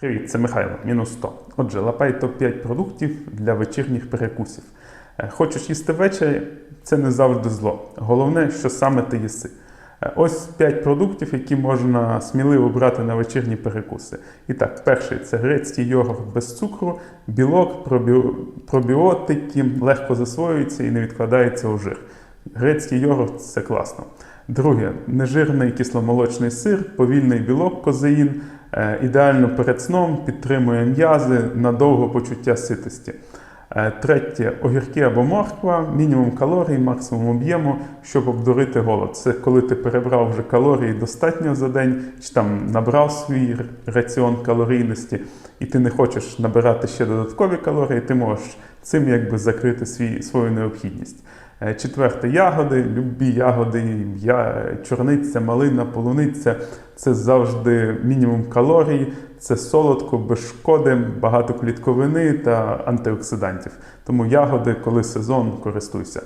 Привіт, це Михайло, мінус 100. Отже, лапай топ-5 продуктів для вечірніх перекусів. Е, Хочеш їсти ввечері, це не завжди зло. Головне, що саме ти їси. Е, Ось 5 продуктів, які можна сміливо брати на вечірні перекуси. І так, перший це грецький йогурт без цукру, білок, пробіотики, легко засвоюється і не відкладається у жир. Грецький йогурт це класно. Друге, нежирний кисломолочний сир, повільний білок, козеїн, е, ідеально перед сном, підтримує м'язи, надовго почуття ситості. Е, Третє огірки або морква, мінімум калорій, максимум об'єму, щоб обдурити голод. Це коли ти перебрав вже калорії достатньо за день, чи там набрав свій раціон калорійності, і ти не хочеш набирати ще додаткові калорії, ти можеш цим якби закрити свій, свою необхідність. Е, Четверте ягоди, любі ягоди, я, чорниця, малина, полуниця це завжди мінімум калорій, це солодко, без шкоди, багато клітковини та антиоксидантів. Тому ягоди, коли сезон, користуйся.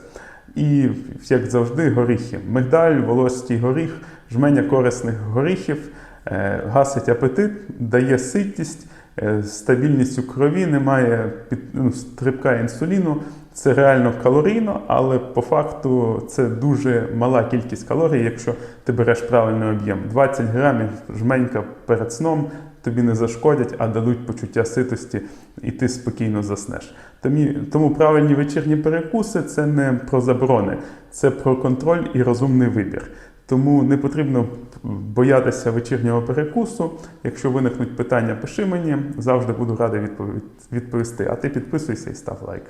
І, як завжди, горіхи. Мигдаль, волоський горіх, жменя корисних горіхів, е, гасить апетит, дає ситість, е, стабільність у крові, немає ну, стрибка інсуліну. Це реально калорійно, але по факту це дуже мала кількість калорій, якщо ти береш правильний об'єм. 20 грамів жменька перед сном тобі не зашкодять, а дадуть почуття ситості, і ти спокійно заснеш. Тому правильні вечірні перекуси це не про заборони, це про контроль і розумний вибір. Тому не потрібно боятися вечірнього перекусу. Якщо виникнуть питання, пиши мені, завжди буду радий відпові- відповісти. А ти підписуйся і став лайк.